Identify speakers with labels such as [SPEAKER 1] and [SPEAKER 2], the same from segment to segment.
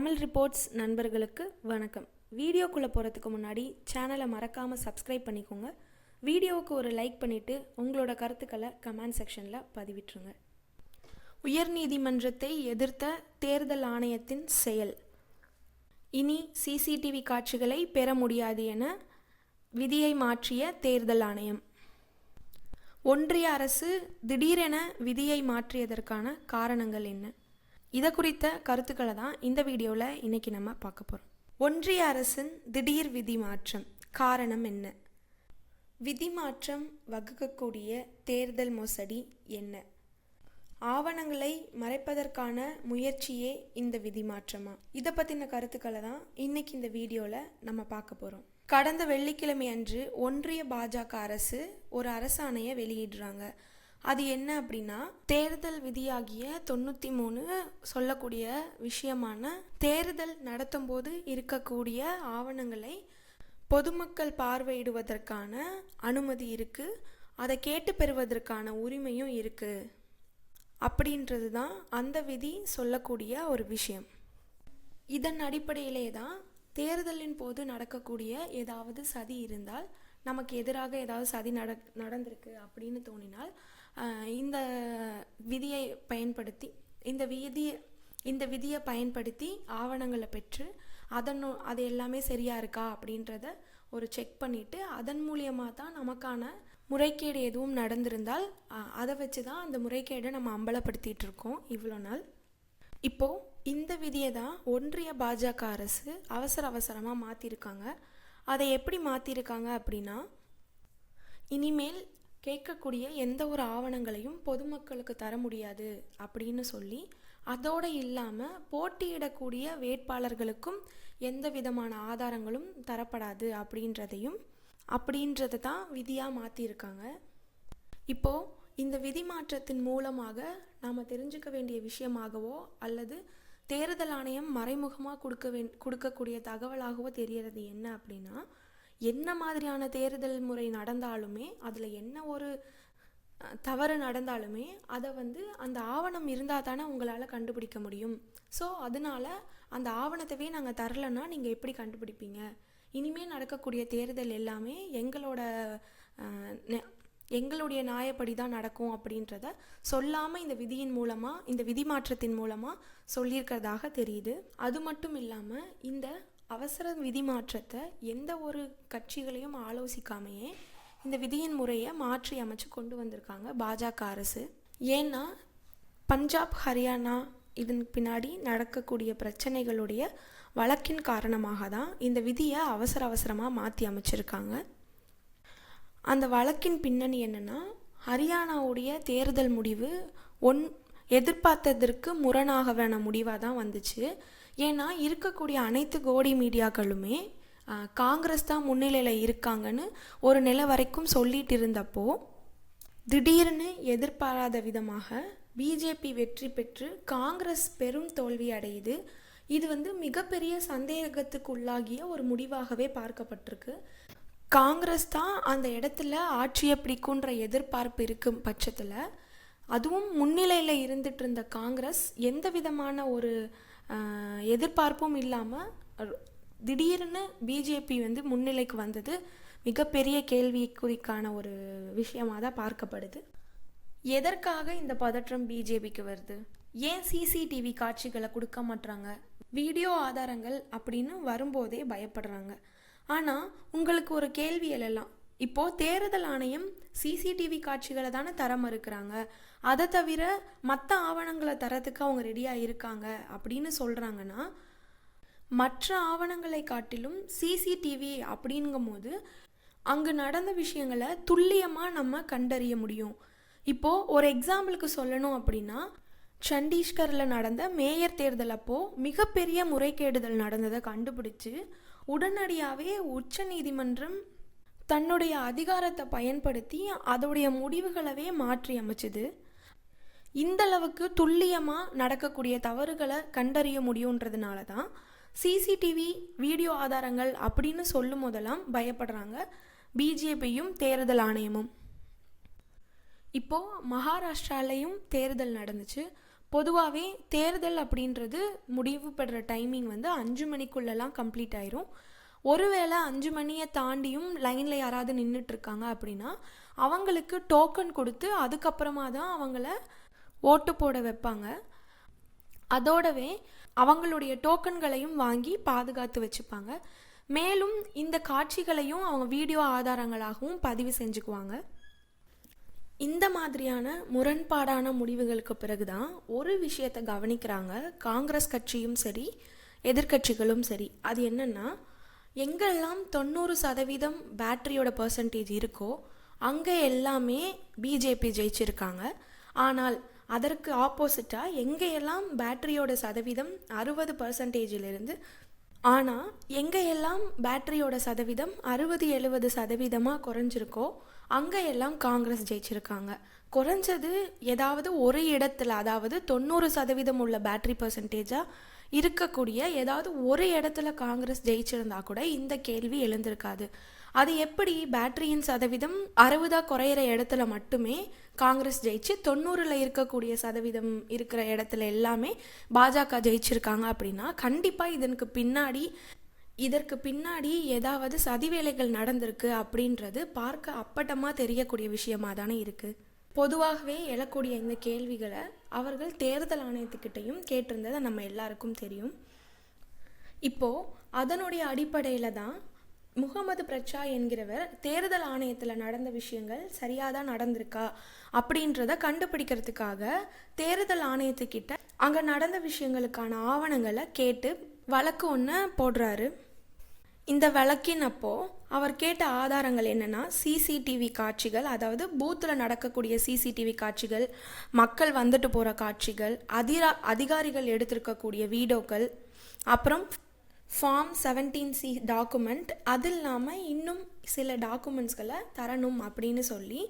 [SPEAKER 1] Tamil reports நண்பர்களுக்கு வணக்கம். வீடியோக்குள்ளே போகிறதுக்கு முன்னாடி சேனலை மறக்காமல் சப்ஸ்கிரைப் பண்ணிக்கோங்க. வீடியோவுக்கு ஒரு லைக் பண்ணிவிட்டு உங்களோட கருத்துக்களை கமெண்ட் செக்ஷனில் பதிவிட்டுருங்க. உயர்நீதிமன்றத்தை எதிர்த்த தேர்தல் ஆணையத்தின் செயல். இனி சிசிடிவி காட்சிகளை பெற முடியாது என விதியை மாற்றிய தேர்தல் ஆணையம். ஒன்றிய அரசு திடீரென விதியை மாற்றியதற்கான காரணங்கள் என்ன? இதை குறித்த கருத்துக்களை தான் இந்த வீடியோவில் இன்னைக்கு நம்ம பார்க்க போகிறோம் ஒன்றிய அரசின் திடீர் விதி மாற்றம் காரணம் என்ன? விதி மாற்றம் வகுக்கக்கூடிய தேர்தல் மோசடி என்ன? ஆவணங்களை மறைப்பதற்கான முயற்சியே இந்த விதி மாற்றமா? இதை பற்றின கருத்துக்களை தான் இன்னைக்கு இந்த வீடியோவில் நம்ம பார்க்க போகிறோம் கடந்த வெள்ளிக்கிழமை அன்று ஒன்றிய பாஜக அரசு ஒரு அரசாணையை வெளியிடுறாங்க. அது என்ன அப்படின்னா தேர்தல் விதியாகிய தொண்ணூற்றி மூணு சொல்லக்கூடிய விஷயமான தேர்தல் நடத்தும் போது இருக்கக்கூடிய ஆவணங்களை பொதுமக்கள் பார்வையிடுவதற்கான அனுமதி இருக்குது அதை கேட்டு பெறுவதற்கான உரிமையும் இருக்குது அப்படின்றது தான் அந்த விதி சொல்லக்கூடிய ஒரு விஷயம். இதன் அடிப்படையிலே தான் தேர்தலின் போது நடக்கக்கூடிய ஏதாவது சதி இருந்தால் நமக்கு எதிராக ஏதாவது சதி நட நடந்திருக்கு அப்படின்னு தோணினால் இந்த விதியை பயன்படுத்தி இந்த விதியை இந்த விதியை பயன்படுத்தி ஆவணங்களை பெற்று அதன் அது எல்லாமே சரியா இருக்கா அப்படின்றத ஒரு செக் பண்ணிட்டு அதன் மூலியமாக தான் நமக்கான முறைகேடு எதுவும் நடந்திருந்தால் அதை வச்சு தான் அந்த முறைகேடை நம்ம அம்பலப்படுத்திகிட்டு இருக்கோம் இவ்வளோ நாள். இப்போது இந்த விதியை தான் ஒன்றிய பாஜக அரசு அவசர அவசரமாக மாற்றிருக்காங்க அதை எப்படி மாற்றிருக்காங்க அப்படின்னா இனிமேல் கேட்கக்கூடிய எந்த ஒரு ஆவணங்களையும் பொதுமக்களுக்கு தர முடியாது அப்படின்னு சொல்லி அதோடு இல்லாமல் போட்டியிடக்கூடிய வேட்பாளர்களுக்கும் எந்த விதமான ஆதாரங்களும் தரப்படாது அப்படின்றதையும் அப்படின்றத தான் விதியாக மாற்றிருக்காங்க இப்போது இந்த விதி மாற்றத்தின் மூலமாக நாம் தெரிஞ்சுக்க வேண்டிய விஷயமாகவோ அல்லது தேர்தல் ஆணையம் மறைமுகமாக கொடுக்க வே கொடுக்கக்கூடிய தகவலாகவோ தெரியறது என்ன அப்படின்னா என்ன மாதிரியான தேர்தல் முறை நடந்தாலுமே அதில் என்ன ஒரு தவறு நடந்தாலுமே அதை வந்து அந்த ஆவணம் இருந்தால் தானே உங்களால் கண்டுபிடிக்க முடியும். ஸோ அதனால அந்த ஆவணத்தவே நாங்கள் தரலன்னா நீங்கள் எப்படி கண்டுபிடிப்பீங்க? இனிமேல் நடக்கக்கூடிய தேர்தல் எல்லாமே எங்களோட நெ- எங்களுடைய நியாயப்படி தான் நடக்கும் அப்படின்றத சொல்லாமல் இந்த விதியின் மூலமாக இந்த விதி மாற்றத்தின் மூலமாக சொல்லியிருக்கிறதாக தெரியுது. அது மட்டும் இல்லாமல் இந்த அவசர விதி மாற்றத்தை எந்த ஒரு கட்சிகளையும் ஆலோசிக்காமையே இந்த விதியின் முறையை மாற்றி அமைச்சு கொண்டு வந்திருக்காங்க பாஜக அரசு. ஏன்னா பஞ்சாப் ஹரியானா இதன் பின்னாடி நடக்கக்கூடிய பிரச்சனைகளுடைய வழக்கின் காரணமாக தான் இந்த விதியை அவசர அவசரமாக மாற்றி அமைச்சிருக்காங்க. அந்த வழக்கின் பின்னணி என்னென்னா ஹரியானாவுடைய தேர்தல் முடிவு ஒன் எதிர்பார்த்ததற்கு முரணாகவான முடிவாக தான் வந்துச்சு. ஏன்னா இருக்கக்கூடிய அனைத்து கோடி மீடியாக்களுமே காங்கிரஸ் தான் முன்னிலையில் இருக்காங்கன்னு ஒரு நிலை வரைக்கும் சொல்லிட்டு இருந்தப்போ திடீர்னு எதிர்பாராத விதமாக பிஜேபி வெற்றி பெற்று காங்கிரஸ் பெரும் தோல்வி அடையுது. இது வந்து மிகப்பெரிய சந்தேகத்துக்குள்ளாகிய ஒரு முடிவாகவே பார்க்கப்பட்டிருக்கு. காங்கிரஸ் தான் அந்த இடத்துல ஆட்சியை பிடிக்குன்ற எதிர்பார்ப்பு இருக்கும் பட்சத்தில் அதுவும் முன்னிலையில் இருந்துட்டு இருந்த காங்கிரஸ் எந்த விதமான ஒரு எதிர்பார்ப்பும் இல்லாமல் திடீர்னு பிஜேபி வந்து முன்னிலைக்கு வந்தது மிகப்பெரிய கேள்விக்குறிக்கான ஒரு விஷயமாக தான் பார்க்கப்படுது. எதற்காக இந்த பதற்றம் பிஜேபிக்கு வருது? ஏன் சிசிடிவி காட்சிகளை கொடுக்க மாட்றாங்க? வீடியோ ஆதாரங்கள் அப்படின்னு வரும்போதே பயப்படுறாங்க. ஆனால் உங்களுக்கு ஒரு கேள்வி எழலாம். இப்போ தேர்தல் ஆணையம் சிசிடிவி காட்சிகளை தானே தர மறுக்கிறாங்க. அதை தவிர மற்ற ஆவணங்களை தரத்துக்கு அவங்க ரெடியாக இருக்காங்க அப்படின்னு சொல்கிறாங்கன்னா மற்ற ஆவணங்களை காட்டிலும் சிசிடிவி அப்படிங்கும்போது அங்கே நடந்த விஷயங்களை துல்லியமாக நம்ம கண்டறிய முடியும். இப்போ ஒரு எக்ஸாம்பிளுக்கு சொல்லணும் அப்படின்னா சண்டீஸ்கரில் நடந்த மேயர் தேர்தல் அப்போ மிகப்பெரிய முறைகேடுதல் நடந்ததை கண்டுபிடிச்சு உடனடியாகவே உச்ச நீதிமன்றம் தன்னுடைய அதிகாரத்தை பயன்படுத்தி அதோடைய முடிவுகளவே மாற்றி அமைச்சுது. இந்த அளவுக்கு துல்லியமாக நடக்கக்கூடிய தவறுகளை கண்டறிய முடியுன்றதுனால தான் சிசிடிவி வீடியோ ஆதாரங்கள் அப்படின்னு சொல்லும் போதெல்லாம் பயப்படுறாங்க பிஜேபியும் தேர்தல் ஆணையமும். இப்போது மகாராஷ்டிராலையும் தேர்தல் நடந்துச்சு. பொதுவாகவே தேர்தல் அப்படின்றது முடிவு பெறுற டைமிங் வந்து அஞ்சு மணிக்குள்ளெல்லாம் கம்ப்ளீட் ஆயிரும். ஒருவேளை அஞ்சு மணியை தாண்டியும் லைனில் யாராவது நின்றுட்டு இருக்காங்க அப்படின்னா அவங்களுக்கு டோக்கன் கொடுத்து அதுக்கப்புறமா தான் அவங்கள ஓட்டு போட வைப்பாங்க. அதோடவே அவங்களுடைய டோக்கன்களையும் வாங்கி பாதுகாத்து வச்சுப்பாங்க. மேலும் இந்த காட்சிகளையும் அவங்க வீடியோ ஆதாரங்களாகவும் பதிவு செஞ்சுக்குவாங்க. இந்த மாதிரியான முரண்பாடான முடிவுகளுக்கு பிறகுதான் ஒரு விஷயத்தை கவனிக்கிறாங்க. காங்கிரஸ் கட்சியும் சரி எதிர்க்கட்சிகளும் சரி. அது என்னென்னா எங்கெல்லாம் தொண்ணூறு சதவீதம் பேட்டரியோட பர்சன்டேஜ் இருக்கோ அங்கே எல்லாமே பிஜேபி ஜெயிச்சிருக்காங்க. ஆனால் அதற்கு ஆப்போசிட்டாக எங்கேயெல்லாம் பேட்டரியோட சதவீதம் அறுபது பர்சன்டேஜிலிருந்து ஆனால் எங்கேயெல்லாம் பேட்டரியோட சதவீதம் அறுபது எழுபது சதவீதமாக குறைஞ்சிருக்கோ அங்கேயெல்லாம் காங்கிரஸ் ஜெயிச்சிருக்காங்க. குறைஞ்சது ஏதாவது ஒரு இடத்துல அதாவது தொண்ணூறு சதவீதம் உள்ள பேட்டரி பர்சன்டேஜாக இருக்கக்கூடிய ஏதாவது ஒரு இடத்துல காங்கிரஸ் ஜெயிச்சிருந்தா கூட இந்த கேள்வி எழுந்திருக்காது. அது எப்படி பேட்டரியின் சதவீதம் அறுபதாக குறையிற இடத்துல மட்டுமே காங்கிரஸ் ஜெயிச்சு தொண்ணூறில் இருக்கக்கூடிய சதவீதம் இருக்கிற இடத்துல எல்லாமே பாஜக ஜெயிச்சிருக்காங்க அப்படின்னா கண்டிப்பாக இதனுக்கு பின்னாடி இதற்கு பின்னாடி ஏதாவது சதிவேலைகள் நடந்திருக்கு அப்படின்றது பார்க்க அப்பட்டமாக தெரியக்கூடிய விஷயமா தானே இருக்குது பொதுவாகவே எழக்கூடிய இந்த கேள்விகளை அவர்கள் தேர்தல் ஆணையத்துக்கிட்டையும் கேட்டிருந்ததை நம்ம எல்லாருக்கும் தெரியும். இப்போது அதனுடைய அடிப்படையில் தான் முகமது பிரச்சா என்கிறவர் தேர்தல் ஆணையத்தில் நடந்த விஷயங்கள் சரியாக தான் நடந்திருக்கா அப்படின்றத கண்டுபிடிக்கிறதுக்காக தேர்தல் ஆணையத்துக்கிட்ட அங்கே நடந்த விஷயங்களுக்கான ஆவணங்களை கேட்டு வழக்கு ஒன்று போடுறாரு. இந்த வழக்கின் அப்போ அவர் கேட்ட ஆதாரங்கள் என்னன்னா சிசிடிவி காட்சிகள் அதாவது பூத்தில் நடக்கக்கூடிய சிசிடிவி காட்சிகள் மக்கள் வந்துட்டு போகிற காட்சிகள் அதிரா அதிகாரிகள் எடுத்திருக்கக்கூடிய வீடியோக்கள் அப்புறம் ஃபார்ம் செவன்டீன் சி டாக்குமெண்ட் அது இல்லாமல் இன்னும் சில டாக்குமெண்ட்ஸ்களை தரணும் அப்படின்னு சொல்லி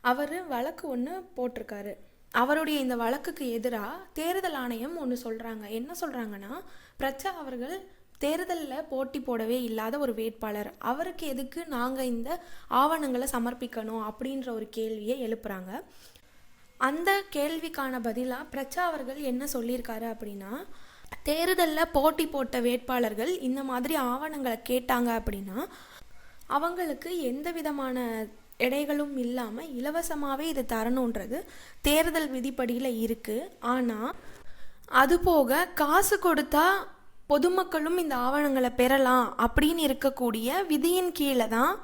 [SPEAKER 1] அவர் வழக்கு ஒன்று போட்டிருக்காரு. அவருடைய இந்த வழக்குக்கு எதிராக தேர்தல் ஆணையம் ஒன்று சொல்கிறாங்க என்ன சொல்கிறாங்கன்னா பிரச்சா அவர்கள் தேர்தலில் போட்டி போடவே இல்லாத ஒரு வேட்பாளர். அவருக்கு எதுக்கு நாங்கள் இந்த ஆவணங்களை சமர்ப்பிக்கணும் அப்படின்ற ஒரு கேள்வியை எழுப்புறாங்க. அந்த கேள்விக்கான பதிலாக பிரச்சா அவர்கள் என்ன சொல்லியிருக்காரு அப்படின்னா தேர்தலில் போட்டி போட்ட வேட்பாளர்கள் இந்த மாதிரி ஆவணங்களை கேட்டாங்க அப்படின்னா அவங்களுக்கு எந்த விதமான எடைகளும் இல்லாமல் இலவசமாகவே இது தரணுன்றது தேர்தல் விதிப்படியில் இருக்குது ஆனால் அதுபோக காசு கொடுத்தா பொதுமக்களும் இந்த ஆவணங்களை பெறலாம் அப்படின்னு இருக்கக்கூடிய விதியின் கீழே தான்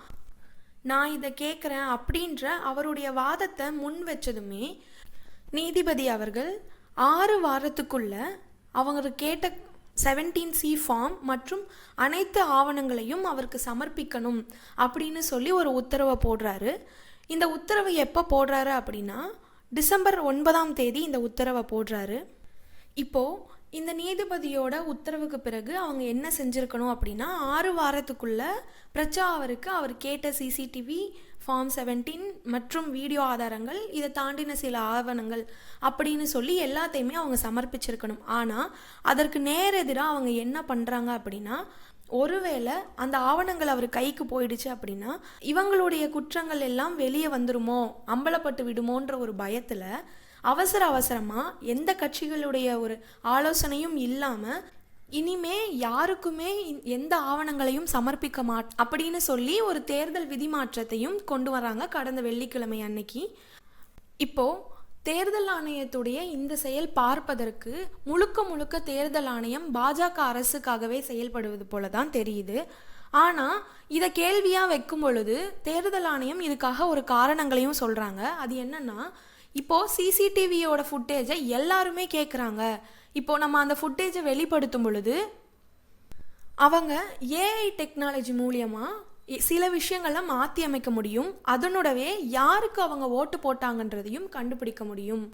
[SPEAKER 1] நான் இதை கேட்குறேன் அப்படின்ற அவருடைய வாதத்தை முன் வச்சதுமே நீதிபதி அவர்கள் ஆறு வாரத்துக்குள்ள அவங்க கேட்ட செவன்டீன் சி ஃபார்ம் மற்றும் அனைத்து ஆவணங்களையும் அவருக்கு சமர்ப்பிக்கணும் அப்படின்னு சொல்லி ஒரு உத்தரவை போடுறாரு. இந்த உத்தரவை எப்போ போடுறாரு அப்படின்னா டிசம்பர் ஒன்பதாம் தேதி இந்த உத்தரவை போடுறாரு. இப்போது இந்த நீதிபதியோட உத்தரவுக்கு பிறகு அவங்க என்ன செஞ்சுருக்கணும் அப்படின்னா ஆறு வாரத்துக்குள்ள பிரச்சா அவருக்கு அவர் கேட்ட சிசிடிவி ஃபார்ம் செவன்டீன் மற்றும் வீடியோ ஆதாரங்கள் இதை தாண்டின சில ஆவணங்கள் அப்படின்னு சொல்லி எல்லாத்தையுமே அவங்க சமர்ப்பிச்சிருக்கணும். ஆனால் அதற்கு நேரெதிராக அவங்க என்ன பண்ணுறாங்க அப்படின்னா ஒருவேளை அந்த ஆவணங்கள் அவர் கைக்கு போயிடுச்சு அப்படின்னா இவங்களுடைய குற்றங்கள் எல்லாம் வெளியே வந்துருமோ அம்பலப்பட்டு விடுமோன்ற ஒரு பயத்தில் அவசர அவசரமாக எந்த கட்சிகளுடைய ஒரு ஆலோசனையும் இல்லாமல் இனிமே யாருக்குமே எந்த ஆவணங்களையும் சமர்ப்பிக்க மாட் அப்படின்னு சொல்லி ஒரு தேர்தல் விதி மாற்றத்தையும் கொண்டு வராங்க கடந்த வெள்ளிக்கிழமை அன்னைக்கு. இப்போது தேர்தல் ஆணையத்துடைய இந்த செயல் பார்ப்பதற்கு முழுக்க முழுக்க தேர்தல் ஆணையம் பாஜக அரசுக்காகவே செயல்படுவது போல தான் தெரியுது. ஆனால் இதை கேள்வியாக வைக்கும் பொழுது தேர்தல் ஆணையம் இதுக்காக ஒரு காரணங்களையும் சொல்கிறாங்க அது என்னன்னா இப்போது சிசிடிவியோட ஃபுட்டேஜை எல்லாருமே கேட்குறாங்க இப்போ நம்ம அந்த ஃபுட்டேஜை வெளிப்படுத்தும் பொழுது அவங்க ஏஐ டெக்னாலஜி மூலியமாக சில விஷயங்களை மாற்றி அமைக்க முடியும். அதனோடவே யாருக்கு அவங்க ஓட்டு போட்டாங்கன்றதையும் கண்டுபிடிக்க முடியும்.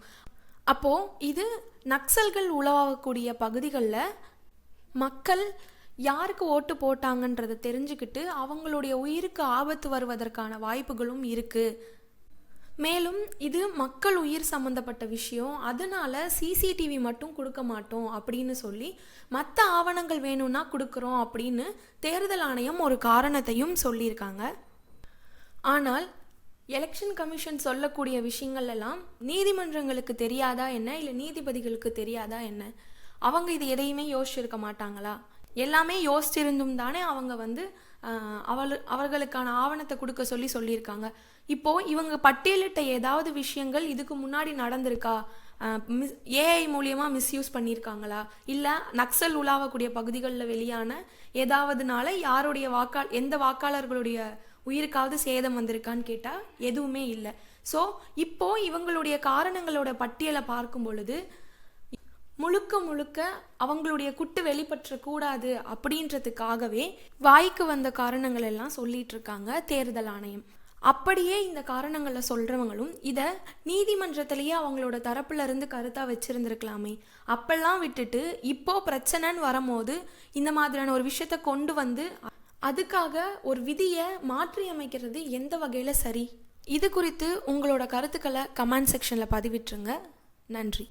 [SPEAKER 1] அப்போது இது நக்சல்கள் உலவாகக்கூடிய பகுதிகளில் மக்கள் யாருக்கு ஓட்டு போட்டாங்கன்றதை தெரிஞ்சுக்கிட்டு அவங்களுடைய உயிருக்கு ஆபத்து வருவதற்கான வாய்ப்புகளும் இருக்குது மேலும் இது மக்கள் உயிர் சம்மந்தப்பட்ட விஷயம். அதனால சிசிடிவி மட்டும் கொடுக்க மாட்டோம் அப்படின்னு சொல்லி மற்ற ஆவணங்கள் வேணும்னா கொடுக்குறோம் அப்படின்னு தேர்தல் ஆணையம் ஒரு காரணத்தையும் சொல்லியிருக்காங்க. ஆனால் எலெக்ஷன் கமிஷன் சொல்லக்கூடிய விஷயங்கள் எல்லாம் நீதிமன்றங்களுக்கு தெரியாதா என்ன? இல்லை நீதிபதிகளுக்கு தெரியாதா என்ன? அவங்க இது எதையுமே யோசிச்சிருக்க மாட்டாங்களா? எல்லாமே யோசிச்சிருந்தும் தானே அவங்க வந்து அவள் அவர்களுக்கான ஆவணத்தை கொடுக்க சொல்லி சொல்லியிருக்காங்க. இப்போ இவங்க பட்டியலிட்ட ஏதாவது விஷயங்கள் இதுக்கு முன்னாடி நடந்திருக்கா? மிஸ் ஏஐ மூலியமாக மிஸ்யூஸ் பண்ணியிருக்காங்களா? இல்லை நக்சல் உலாவக்கூடிய பகுதிகளில் வெளியான ஏதாவதுனால யாருடைய வாக்கா எந்த வாக்காளர்களுடைய உயிருக்காவது சேதம் வந்திருக்கான்னு கேட்டால் எதுவுமே இல்லை. ஸோ இப்போ இவங்களுடைய காரணங்களோட பட்டியலை பார்க்கும் பொழுது முழுக்க முழுக்க அவங்களுடைய குட்டு வெளிப்பற்றக்கூடாது அப்படின்றதுக்காகவே வாய்க்கு வந்த காரணங்கள் எல்லாம் சொல்லிட்டு இருக்காங்க தேர்தல் ஆணையம். அப்படியே இந்த காரணங்களை சொல்றவங்களும் இதை நீதிமன்றத்திலேயே அவங்களோட தரப்புல இருந்து கருத்தா வச்சிருந்திருக்கலாமே. அப்பெல்லாம் விட்டுட்டு இப்போ பிரச்சனைன்னு வரும்போது இந்த மாதிரியான ஒரு விஷயத்த கொண்டு வந்து அதுக்காக ஒரு விதியை மாற்றி அமைக்கிறது எந்த வகையில சரி? இது குறித்து உங்களோட கருத்துக்களை கமெண்ட் செக்ஷன்ல பதிவிட்டுருங்க. நன்றி.